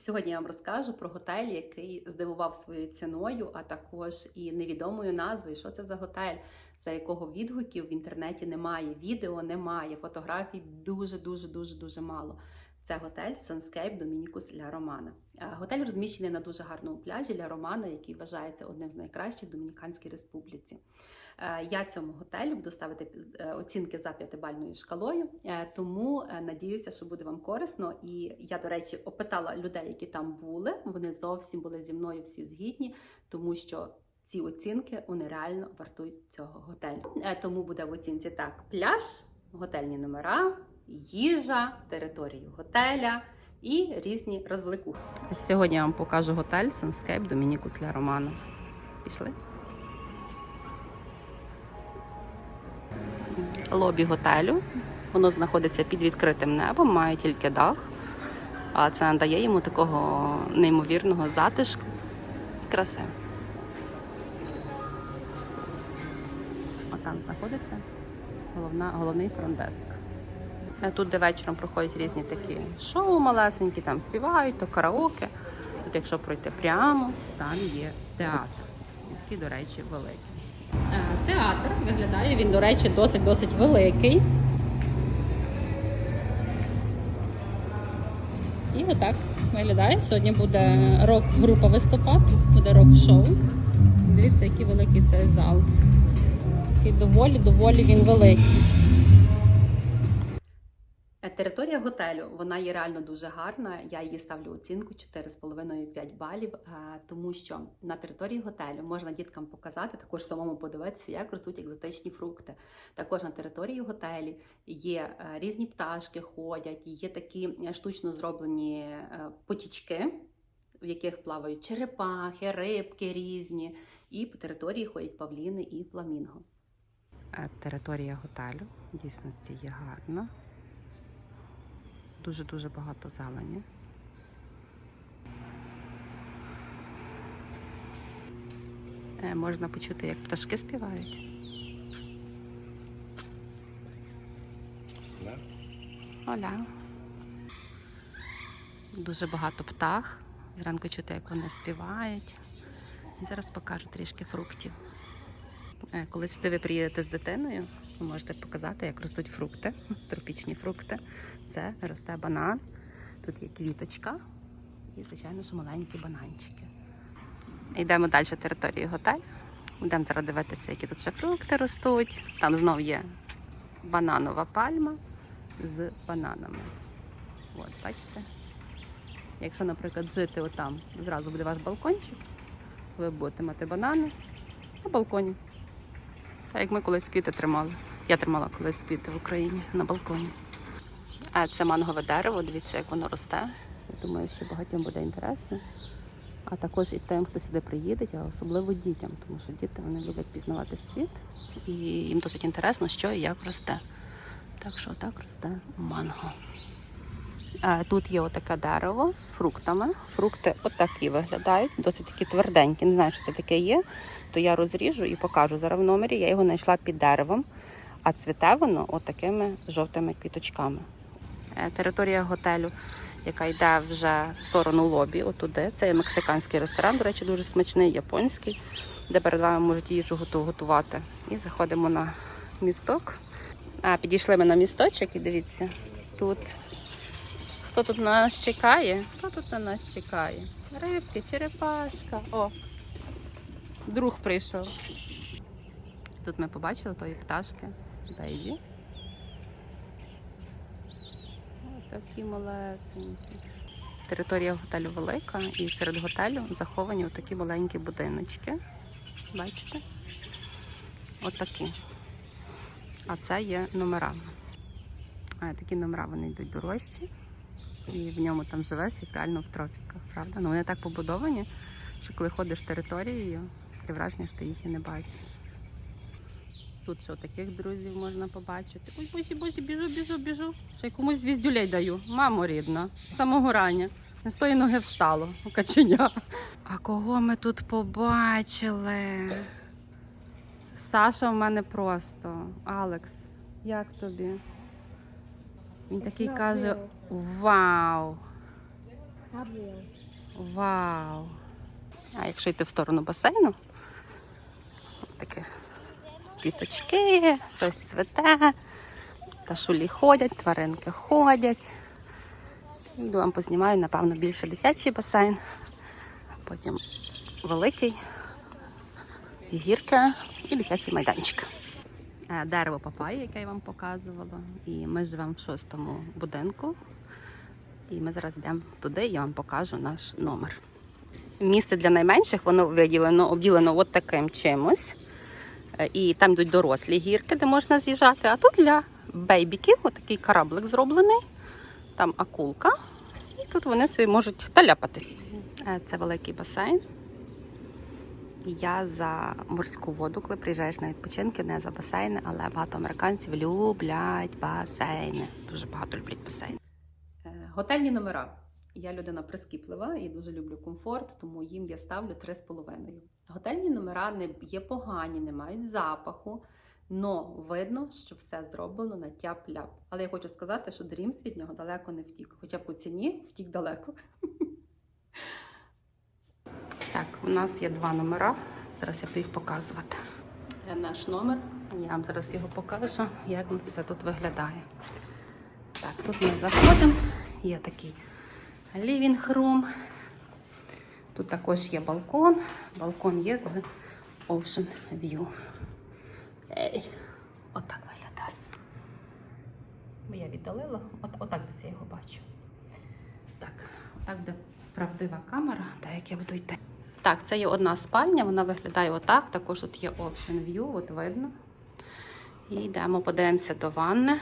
Сьогодні я вам розкажу про готель, який здивував своєю ціною, а також і невідомою назвою. Що це за готель, за якого відгуків в інтернеті немає, відео немає, фотографій дуже дуже дуже дуже мало. Це готель Sunscape Dominicus Ля Романа. Е, Готель розміщений на дуже гарному пляжі Ля Романа, який вважається одним з найкращих в Домініканській Республіці. Е, Я цьому готелю буду ставити е, оцінки за п'ятибальною шкалою, тому надіюся, що буде вам корисно. І я, до речі, опитала людей, які там були. Вони зовсім були зі мною всі згідні, тому що ці оцінки вони реально вартують цього готелю. Тому буде в оцінці так: пляж, готельні номера, їжа, територію готеля. І різні розвлекухи. Сьогодні я вам покажу готель Sunscape Dominicus Ля Романо. Пішли? лобі готелю. Воно знаходиться під відкритим небом, має тільки дах, а це надає йому такого неймовірного затишку і краси. А там знаходиться головна, головний фронтдеск. Е, Тут, де вечором проходять різні такі шоу малесенькі, там співають, то караоке. Тут, якщо пройти прямо, там є театр, який, до речі, великий. Е, Театр виглядає він, до речі, досить-досить великий. І отак виглядає. Сьогодні буде рок-група виступати, буде рок-шоу. Дивіться, який великий цей зал. Такий доволі-доволі він великий. Територія готелю вона є реально дуже гарна. Я її ставлю оцінку 4,5-5 балів, е, тому що на території готелю можна діткам показати, також самому подивитися, як ростуть екзотичні фрукти. Також на території готелі є е, різні пташки, ходять, є такі е, штучно зроблені потічки, в яких плавають черепахи, рибки різні. І по території ходять павліни і фламінго. Територія готелю дійсності є гарна. Дуже-дуже багато зелені. Е, Можна почути, як пташки співають. Оля. Дуже багато птах. Зранку чути, як вони співають. І зараз покажу трішки фруктів. Е, Коли ви приїдете з дитиною, ви можете показати, як ростуть фрукти, тропічні фрукти. Це росте банан. Тут є квіточка і, звичайно ж, маленькі бананчики. Йдемо далі територію готелю. Будемо зараз дивитися, які тут ще фрукти ростуть. Там знов є бананова пальма з бананами. От, бачите? Якщо, наприклад, жити отам, зразу буде ваш балкончик, ви будете мати банани на балконі. Так як ми колись квіти тримали. Я тримала колись квіти в Україні на балконі. А це мангове дерево, дивіться, як воно росте. Я думаю, що багатьом буде інтересно. А також і тим, хто сюди приїде, а особливо дітям, тому що діти вони люблять пізнавати світ, і їм досить інтересно, що і як росте. Так що так росте манго. Е, Тут є отаке дерево з фруктами. Фрукти отакі виглядають, досить такі тверденькі. Не знаю, що це таке є. То я розріжу і покажу зараз в номері. Я його знайшла під деревом, а цвіте воно отакими жовтими квіточками. Е, Територія готелю, яка йде вже в сторону лобі, отуди. Це є мексиканський ресторан, до речі, дуже смачний, японський, де перед вами можуть їжу готувати. І заходимо на місток. А, підійшли ми на місточок і дивіться, тут Хто тут на нас чекає? Хто тут на нас чекає? Рибки, черепашка. О, друг прийшов. Тут ми побачили тої пташки. Бейбі. Такі малесенькі. Територія готелю велика, і серед готелю заховані отакі маленькі будиночки. Бачите? Отакі. А це є номера. А такі номера вони йдуть дорожчі і в ньому там живеш, як реально в тропіках, правда? Ну вони так побудовані, що коли ходиш територією, таке враження, що ти їх і не бачиш. Тут що таких друзів можна побачити. Ой, боже, боже, біжу, біжу, біжу. Ще й комусь звіздюлей даю. Мамо рідна, самого рання. Не з тої ноги встало, у каченя. А кого ми тут побачили? Саша в мене просто. Алекс, як тобі? Він такий каже: Вау! Вау! А якщо йти в сторону басейну, таке квіточки, щось цвете, ташулі ходять, тваринки ходять. Йду вам познімаю, напевно, більше дитячий басейн, потім великий, і гірка і дитячий майданчик. Е, Дерево папаї, яке я вам показувала. І ми живемо в шостому будинку. І ми зараз йдемо туди, я вам покажу наш номер. Місце для найменших воно виділено, обділено от таким чимось. Е, І там йдуть дорослі гірки, де можна з'їжджати. А тут для бейбіків отакий кораблик зроблений. Там акулка. І тут вони собі можуть таляпати. Е, Це великий басейн. Я за морську воду, коли приїжджаєш на відпочинки, не за басейни, але багато американців люблять басейни. Дуже багато люблять басейни. Е, Готельні номера. Я людина прискіплива і дуже люблю комфорт, тому їм я ставлю 3,5. Готельні номера не є погані, не мають запаху, но видно, що все зроблено на тяп-ляп. Але я хочу сказати, що Dreams від нього далеко не втік. Хоча по ціні втік далеко. Так, у нас є два номера. Зараз я буду їх показувати. Це наш номер. Я вам зараз його покажу, як все тут виглядає. Так, тут ми заходимо. Є такий living room. Тут також є балкон. Балкон є з Ocean View. Ей, отак виглядає. Бо я віддалила, от, отак десь я його бачу. Так, отак буде правдива камера, та як я буду йти. Так, це є одна спальня, вона виглядає отак. Також тут є Ocean View, от видно. І йдемо, подивимося до ванни.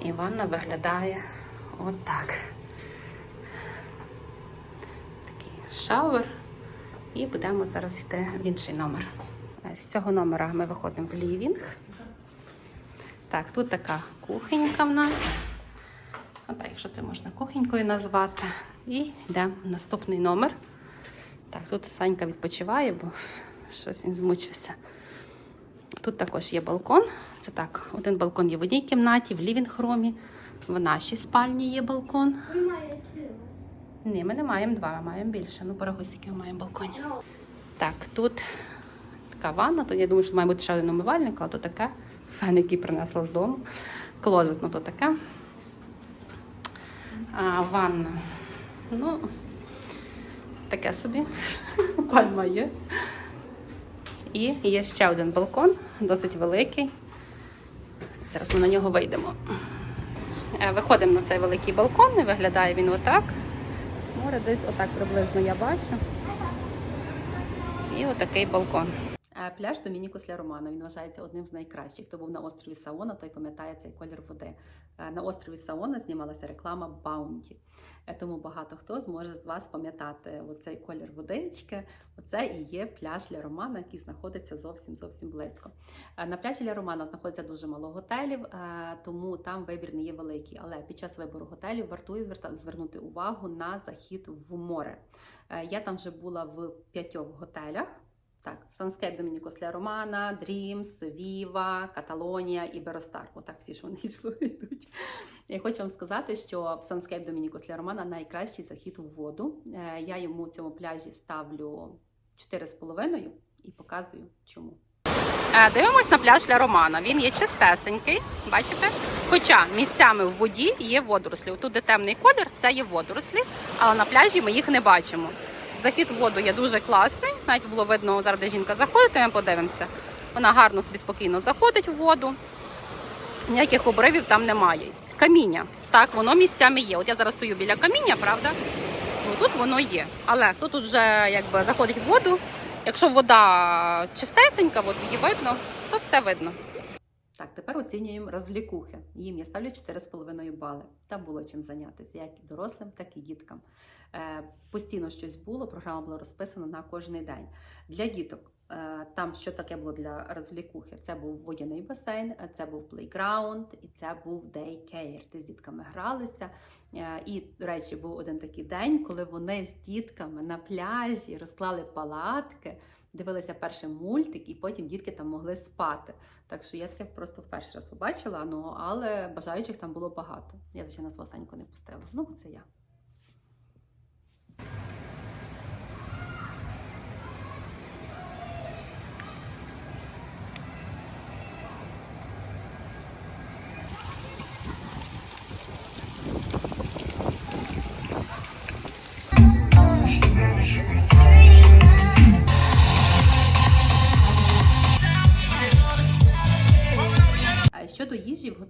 І ванна виглядає отак. Такий шауер. І будемо зараз йти в інший номер. Е, З цього номера ми виходимо в лівінг. Так, тут така кухонька в нас. Отак, якщо це можна кухонькою назвати. І йдемо в наступний номер. Так, тут Санька відпочиває, бо щось він змучився. Тут також є балкон. Це так, один балкон є в одній кімнаті, в лівінг-румі. В нашій спальні є балкон. Немає Ні, ми не маємо два, ми маємо більше. Ну, порахуй, скільки ми маємо балконів. Так, тут така ванна. Тут я думаю, що має бути ще один умивальник, але то таке. Фен, який принесла з дому. Клозет, ну то таке. А ванна. Ну, таке собі. Пальма є. І є ще один балкон, досить великий. Зараз ми на нього вийдемо. Е, Виходимо на цей великий балкон, і виглядає він отак. Море десь отак приблизно я бачу. І отакий балкон. Пляж Домінікус Ля Романа. Він вважається одним з найкращих. Хто був на острові Саона, той пам'ятає цей колір води. Е, На острові Саона знімалася реклама Баунті. Е, Тому багато хто зможе з вас пам'ятати оцей колір водички. Оце і є пляж Ля Романа, який знаходиться зовсім зовсім близько. Е, На пляжі Ля Романа знаходиться дуже мало готелів, тому там вибір не є великий. Але під час вибору готелів вартує звернути увагу на захід в море. Я там вже була в п'ятьох готелях. Так, Sunscape Домінікос Ля Романа, Dreams, Viva, Каталонія і Беростар. Отак всі, що вони йшло, йдуть. Я хочу вам сказати, що в Sunscape Домінікос Ля Романа найкращий захід у воду. Е, Я йому цьому пляжі ставлю 4,5 і показую чому. Е, Дивимось на пляж Ля Романа. Він є чистесенький, бачите? Хоча місцями в воді є водорослі. Тут, де темний колір, це є водорослі, але на пляжі ми їх не бачимо. Захід в воду є дуже класний. Навіть було видно, зараз де жінка заходить, ми подивимося. Вона гарно собі спокійно заходить в воду. Ніяких обривів там немає. Каміння. Так, воно місцями є. От я зараз стою біля каміння, правда? Ну, тут воно є. Але тут вже якби заходить в воду. Якщо вода чистесенька, от її видно, то все видно. Так, тепер оцінюємо розвлікухи. Їм я ставлю 4,5 бали. Там було чим зайнятися, як і дорослим, так і діткам. Е, постійно щось було, програма була розписана на кожен день. Для діток е, там що таке було для розвлікухи? Це був водяний басейн, це був плейграунд і це був дейкейр. Де з дітками гралися. Е, І, до речі, був один такий день, коли вони з дітками на пляжі розклали палатки, дивилися перший мультик, і потім дітки там могли спати. Так що я таке просто в перший раз побачила, ну але бажаючих там було багато. Я, звичайно, свого останнього не пустила. Ну, це я.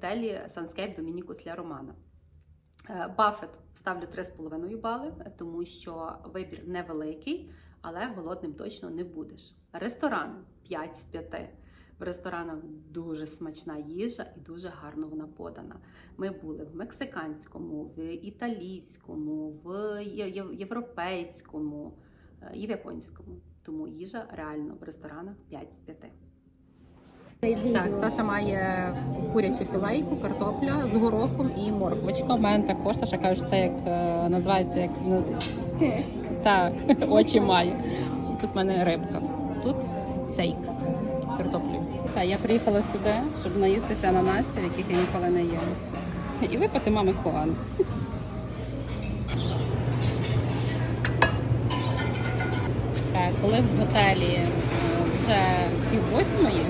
Готелі Sunscape Домінікус Ля Романа. Баффет ставлю 3,5 бали, тому що вибір невеликий, але голодним точно не будеш. Ресторан 5 з 5. В ресторанах дуже смачна їжа і дуже гарно вона подана. Ми були в мексиканському, в італійському, в європейському е, і в японському. Тому їжа реально в ресторанах 5 з 5. Так, Саша має курячу філейку, картопля з горохом і морквочка. У мене також Саша каже, що це як е, називається як ну, так, очі має. Тут в мене рибка. Тут стейк з картоплею. Так, я приїхала сюди, щоб наїстися ананасів, яких я ніколи не їм. І випити мами коан. Коли в готелі е, вже пів восьмої,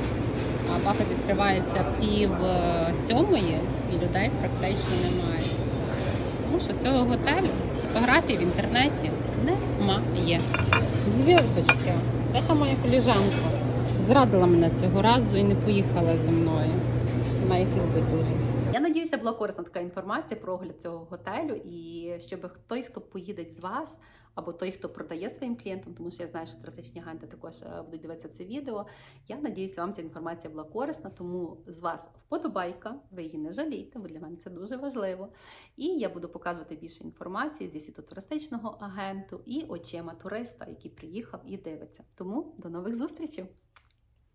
а бафет відкривається пів е, сьомої, і людей практично немає. Тому що цього готелю фотографій в інтернеті немає. Зв'язочки. це моя коліжанка? Зрадила мене цього разу і не поїхала зі мною. Вона їх любить дуже. Я надіюся, була корисна така інформація про огляд цього готелю, і щоб той, хто поїде з вас, або той, хто продає своїм клієнтам, тому що я знаю, що туристичні агенти також е, будуть дивитися це відео. Я надіюся, вам ця інформація була корисна, тому з вас вподобайка, ви її не жалійте, бо для мене це дуже важливо. І я буду показувати більше інформації зі світу туристичного агенту і очима туриста, який приїхав і дивиться. Тому до нових зустрічей!